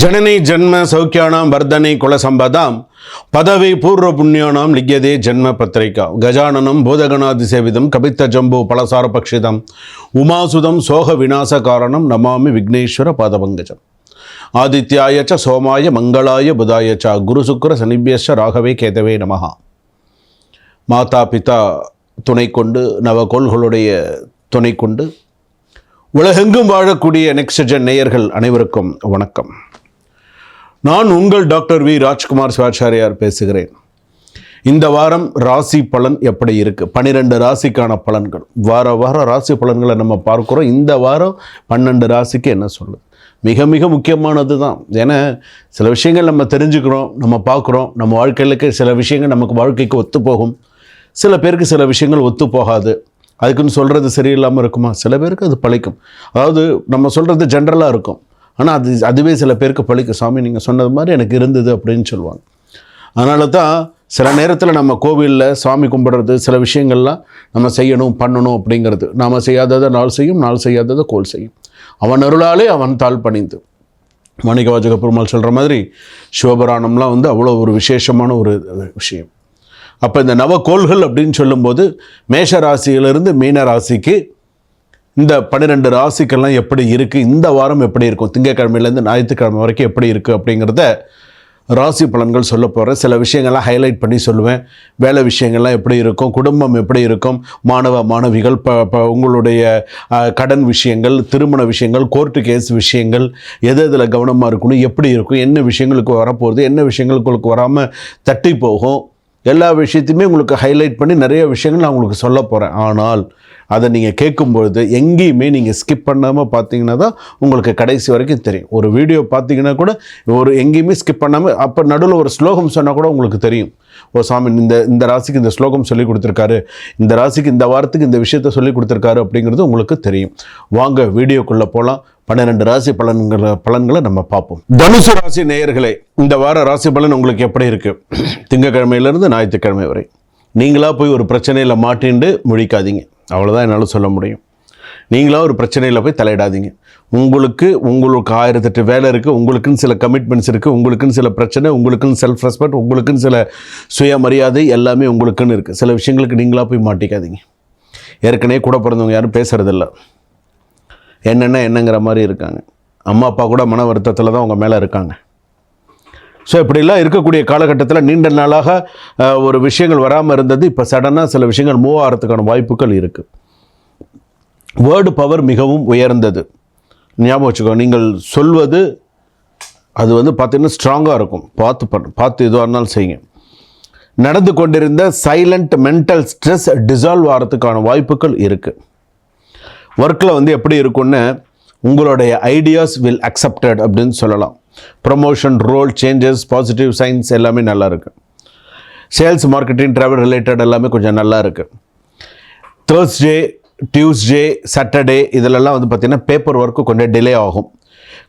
ஜனனி ஜன்ம சௌக்கியானாம் வர்தனை குலசம்பதாம் பதவி பூர்வ புண்ணியானாம் லிக்யதே ஜன்ம பத்திரிகா. கஜானனம் பூதகணாதி சேவிதம் கபித்த ஜம்பு பலசார பக்ஷிதம் உமாசுதம் சோக விநாச காரணம் நமாமி விக்னேஸ்வர பாதபங்கஜம். ஆதித்யாயச்ச சோமாய மங்களாய புதாயச்சா குரு சுக்கர சனிபியஸ்ச ராகவே கேதவே நமகா மாதா பிதா துணை கொண்டு நவகோள்களுடைய துணை கொண்டு உலகெங்கும் வாழக்கூடிய நெக்ஸ்ட் ஜென் நேயர்கள் அனைவருக்கும் வணக்கம். நான் உங்கள் டாக்டர் வி. ராஜ்குமார் சிவாச்சாரியார் பேசுகிறேன். இந்த வாரம் ராசி பலன் எப்படி இருக்குது பன்னிரெண்டு ராசிக்கான பலன்கள். வார வாரம் ராசி பலன்களை நம்ம பார்க்குறோம். இந்த வாரம் பன்னெண்டு ராசிக்கு என்ன சொல்லுது? மிக மிக முக்கியமானது தான் ஏன்னா சில விஷயங்கள் நம்ம தெரிஞ்சுக்கிறோம் நம்ம பார்க்குறோம். நம்ம வாழ்க்கையிலுக்கு சில விஷயங்கள் நமக்கு வாழ்க்கைக்கு ஒத்து போகும். சில பேருக்கு சில விஷயங்கள் ஒத்து போகாது. அதுக்குன்னு சொல்கிறது சரியில்லாமல் இருக்குமா? சில பேருக்கு அது பழிக்கும். அதாவது நம்ம சொல்கிறது ஜென்ரலாக இருக்கும். ஆனால் அது அதுவே சில பேருக்கு பழிக்கும் சாமி நீங்கள் சொன்னது மாதிரி எனக்கு இருந்தது அப்படின்னு சொல்லுவாங்க. அதனால தான் சில நேரத்தில் நம்ம கோவிலில் சாமி கும்பிட்றது சில விஷயங்கள்லாம் நம்ம செய்யணும் பண்ணணும் அப்படிங்கிறது. நாம் செய்யாததை நாள் செய்யும் நாள் செய்யாததை கோல் செய்யும். அவன் அருளாலே அவன் தாழ் பணிந்து. மாணிக்க வாஜக பெருமாள் சொல்கிற மாதிரி சிவபுராணம்லாம் வந்து அவ்வளோ ஒரு விசேஷமான ஒரு விஷயம். அப்போ இந்த நவகோள்கள் அப்படின்னு சொல்லும்போது மேஷ ராசியிலிருந்து மீன ராசிக்கு இந்த பன்னிரெண்டு ராசிக்கெல்லாம் எப்படி இருக்குது இந்த வாரம் எப்படி இருக்கும்? திங்கக்கிழமையிலேருந்து ஞாயிற்றுக்கிழமை வரைக்கும் எப்படி இருக்குது அப்படிங்கிறத ராசி பலன்கள் சொல்ல போகிறேன் சில விஷயங்கள்லாம் ஹைலைட் பண்ணி சொல்லுவேன். வேலை விஷயங்கள்லாம் எப்படி இருக்கும்? குடும்பம் எப்படி இருக்கும்? மாணவ மாணவிகள் ப ப உங்களுடைய கடன் விஷயங்கள் திருமண விஷயங்கள் கோர்ட்டு கேஸ் விஷயங்கள் எது எதில் கவனமாக இருக்கணும்? எப்படி இருக்கும்? என்ன விஷயங்களுக்கு வரப்போகுது? என்ன விஷயங்களுக்கு வராமல் தட்டி போகும்? எல்லா விஷயத்தையுமே உங்களுக்கு ஹைலைட் பண்ணி நிறைய விஷயங்கள் நான் உங்களுக்கு சொல்ல போகிறேன் ஆனால் அதை நீங்கள் கேட்கும்பொழுது எங்கேயுமே நீங்கள் ஸ்கிப் பண்ணாமல் பார்த்தீங்கன்னா தான் உங்களுக்கு கடைசி வரைக்கும் தெரியும். ஒரு வீடியோ பார்த்தீங்கன்னா கூட ஒரு எங்கேயுமே ஸ்கிப் பண்ணாமல் அப்போ நடுவில் ஒரு ஸ்லோகம் சொன்னால் கூட உங்களுக்கு தெரியும். ஓ சாமி இந்த இந்த ராசிக்கு இந்த ஸ்லோகம் சொல்லி கொடுத்துருக்காரு. இந்த ராசிக்கு இந்த வாரத்துக்கு இந்த விஷயத்த சொல்லி கொடுத்துருக்காரு அப்படிங்கிறது உங்களுக்கு தெரியும். வாங்க வீடியோக்குள்ளே போகலாம் பன்னிரெண்டு ராசி பலன்களை பலன்களை நம்ம பார்ப்போம். தனுசு ராசி நேயர்களே இந்த வார ராசி பலன் உங்களுக்கு எப்படி இருக்குது திங்கக்கிழமையிலேருந்து ஞாயிற்றுக்கிழமை வரை. நீங்களாக போய் ஒரு பிரச்சனையில் மாட்டிண்டு முழிக்காதீங்க. அவ்வளோதான் என்னால் சொல்ல முடியும். நீங்களாக ஒரு பிரச்சனையில் போய் தலையிடாதீங்க. உங்களுக்கு உங்களுக்கு ஆயிரத்தெட்டு வேலை இருக்குது உங்களுக்குன்னு சில கமிட்மெண்ட்ஸ் இருக்குது உங்களுக்குன்னு சில பிரச்சனை உங்களுக்குன்னு செல்ஃப் ரெஸ்பெக்ட் உங்களுக்குன்னு சில சுயமரியாதை எல்லாமே உங்களுக்குன்னு இருக்குது சில விஷயங்களுக்கு நீங்களாக போய் மாட்டிக்காதீங்க. ஏற்கனவே கூட பிறந்தவங்க யாரும் பேசுகிறதில்ல என்னென்ன என்னங்கிற மாதிரி இருக்காங்க. அம்மா அப்பா கூட மன வருத்தத்தில் தான் அவங்க மேலே இருக்காங்க. ஸோ இப்படிலாம் இருக்கக்கூடிய காலகட்டத்தில் நீண்ட நாளாக ஒரு விஷயங்கள் வராமல் இருந்தது. இப்போ சடனாக சில விஷயங்கள் மூவ் ஆகிறதுக்கான வாய்ப்புகள் இருக்குது வேர்டு பவர் மிகவும் உயர்ந்தது. ஞாபகம் வச்சுக்கோ நீங்கள் சொல்வது அது வந்து பார்த்தீங்கன்னா ஸ்ட்ராங்காக இருக்கும். பார்த்து பண்ண பார்த்து எதுவாக இருந்தாலும் செய்யுங்க. நடந்து கொண்டிருந்த சைலண்ட் மென்டல் ஸ்ட்ரெஸ் டிசால்வ் ஆகிறதுக்கான வாய்ப்புகள் இருக்குது ஒர்க்கில் வந்து எப்படி இருக்கும்னு உங்களுடைய ஐடியாஸ் வில் அக்செப்டட் அப்படின்னு சொல்லலாம். Promotion role changes positive signs எல்லாமே நல்லா இருக்குது சேல்ஸ் மார்க்கெட்டிங் ட்ராவல் ரிலேட்டட் எல்லாமே கொஞ்சம் நல்லா இருக்குது தேர்ஸ்டே டியூஸ்டே சாட்டர்டே இதிலெல்லாம் வந்து பார்த்திங்கன்னா பேப்பர் ஒர்க்கு கொஞ்சம் டிலே ஆகும்.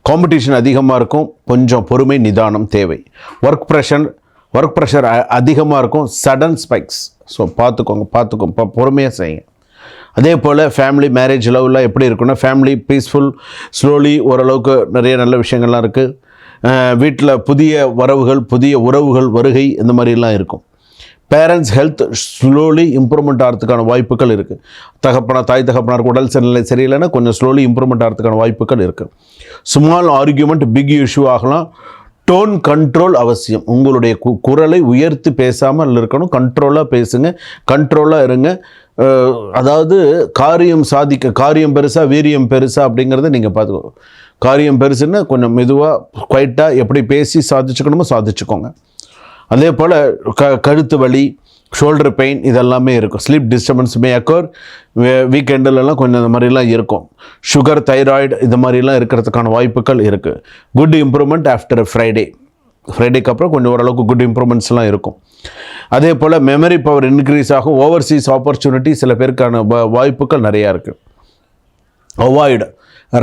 காம்படிஷன் அதிகமாக இருக்கும். கொஞ்சம் பொறுமை நிதானம் தேவை. ஒர்க் ப்ரெஷர் ஒர்க் ப்ரெஷர் அதிகமாக இருக்கும். சடன் ஸ்பைக்ஸ் ஸோ பார்த்துக்கோங்க பார்த்துக்கோங்க இப்போ பொறுமையாக செய்யுங்க. அதே போல் ஃபேமிலி மேரேஜ் லவ்லாம் எப்படி இருக்குன்னா ஃபேமிலி பீஸ்ஃபுல் ஸ்லோலி ஓரளவுக்கு நிறைய நல்ல விஷயங்கள்லாம் இருக்குது வீட்டில் புதிய வரவுகள் புதிய உறவுகள் வருகை இந்த மாதிரிலாம் இருக்கும். பேரண்ட்ஸ் ஹெல்த் ஸ்லோலி இம்ப்ரூவ்மெண்ட் ஆகிறதுக்கான வாய்ப்புகள் இருக்குது தகப்பனா தாய் தகப்பனாருக்கு உடல் சூழ்நிலை சரியில்லைன்னா கொஞ்சம் ஸ்லோலி இம்ப்ரூவ்மெண்ட் ஆகிறதுக்கான வாய்ப்புகள் இருக்குது ஸ்மால் ஆர்கியூமெண்ட் பிக் இஷ்யூ ஆகலாம். டோன் கண்ட்ரோல் அவசியம். உங்களுடைய கு குரலை உயர்த்தி பேசாமல் இருக்கணும். கண்ட்ரோலாக பேசுங்க. கண்ட்ரோலாக இருங்க. அதாவது காரியம் சாதிக்க காரியம் பெருசா வீரியம் பெருசா அப்படிங்கிறத நீங்கள் பார்த்துக்கோ காரியம் பெருசுன்னா கொஞ்சம் மெதுவாக குவைட்டாக எப்படி பேசி சாதிச்சுக்கணுமோ சாதிச்சுக்கோங்க. அதே போல் க கழுத்து வலி ஷோல்டர் பெயின் இதெல்லாமே இருக்கும். ஸ்லீப் டிஸ்டர்பன்ஸ் மே அக்கர் வீக்கெண்டுலலாம் கொஞ்சம் இந்த மாதிரிலாம் இருக்கும். சுகர் தைராய்டு இந்த மாதிரிலாம் இருக்கிறதுக்கான வாய்ப்புகள் இருக்குது குட் இம்ப்ரூவ்மெண்ட் ஆஃப்டர் ஃப்ரைடே ஃப்ரைடேக்கு அப்புறம் கொஞ்சம் ஓரளவுக்கு குட் இம்ப்ரூவ்மெண்ட்ஸ்லாம் இருக்கும். அதே போல் மெமரி பவர் இன்க்ரீஸ் ஆகும். ஓவர்சீஸ் ஆப்பர்ச்சுனிட்டி சில பேருக்கான வாய்ப்புகள் நிறையா இருக்குது அவாய்டு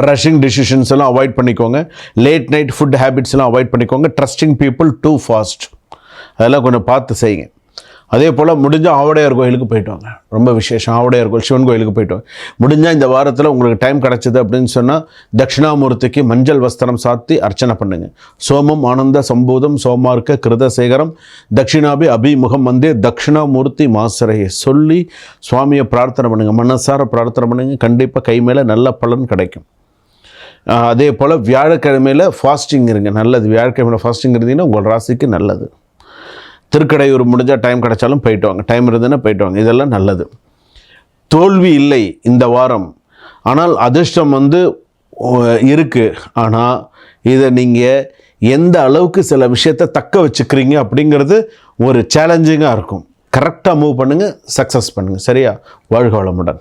ரஷ்ஷிங் டிசிஷன்ஸ் எல்லாம் அவாய்ட் பண்ணிக்கோங்க. லேட் நைட் ஃபுட் ஹேபிட்ஸ்லாம் அவாய்ட் பண்ணிக்கோங்க. ட்ரஸ்டிங் பீப்புள் டூ ஃபாஸ்ட் அதெல்லாம் கொஞ்சம் பார்த்து செய்யுங்க. அதே போல் முடிஞ்சால் ஆவடையார் கோயிலுக்கு போயிட்டு வாங்க. ரொம்ப விசேஷம். ஆவடையார் கோயில் சிவன் கோயிலுக்கு போயிட்டு வாங்க. முடிஞ்சால் இந்த வாரத்தில் உங்களுக்கு டைம் கிடச்சிது அப்படின்னு சொன்னால் தட்சிணாமூர்த்திக்கு மஞ்சள் வஸ்திரம் சாத்தி அர்ச்சனை பண்ணுங்க. சோமம் ஆனந்த சம்பூதம் சோமார்க்க கிருதசேகரம் தட்சிணாபி அபிமுகம் வந்தே தட்சிணாமூர்த்தி மாசரையை சொல்லி சுவாமியை பிரார்த்தனை பண்ணுங்கள் மனசார பிரார்த்தனை பண்ணுங்கள் கண்டிப்பாக கை மேலே நல்ல பலன் கிடைக்கும். அதே போல் வியாழக்கிழமையில் ஃபாஸ்டிங் இருங்க. நல்லது. வியாழக்கிழமையில் ஃபாஸ்டிங் இருந்தீங்கன்னா உங்கள் ராசிக்கு நல்லது. திருக்கடையூர் முடிஞ்சால் டைம் கிடைச்சாலும் போயிட்டு வாங்க டைம் இருந்ததுன்னா போயிட்டு வாங்க இதெல்லாம் நல்லது. தோல்வி இல்லை இந்த வாரம். ஆனால் அதிர்ஷ்டம் வந்து இருக்குது ஆனால் இதை நீங்கள் எந்த அளவுக்கு சில விஷயத்தை தக்க வச்சுக்கிறீங்க அப்படிங்கிறது ஒரு சேலஞ்சிங்காக இருக்கும். கரெக்டாக மூவ் பண்ணுங்கள் சக்ஸஸ் பண்ணுங்கள் சரியா? வாழ்க வளமுடன்.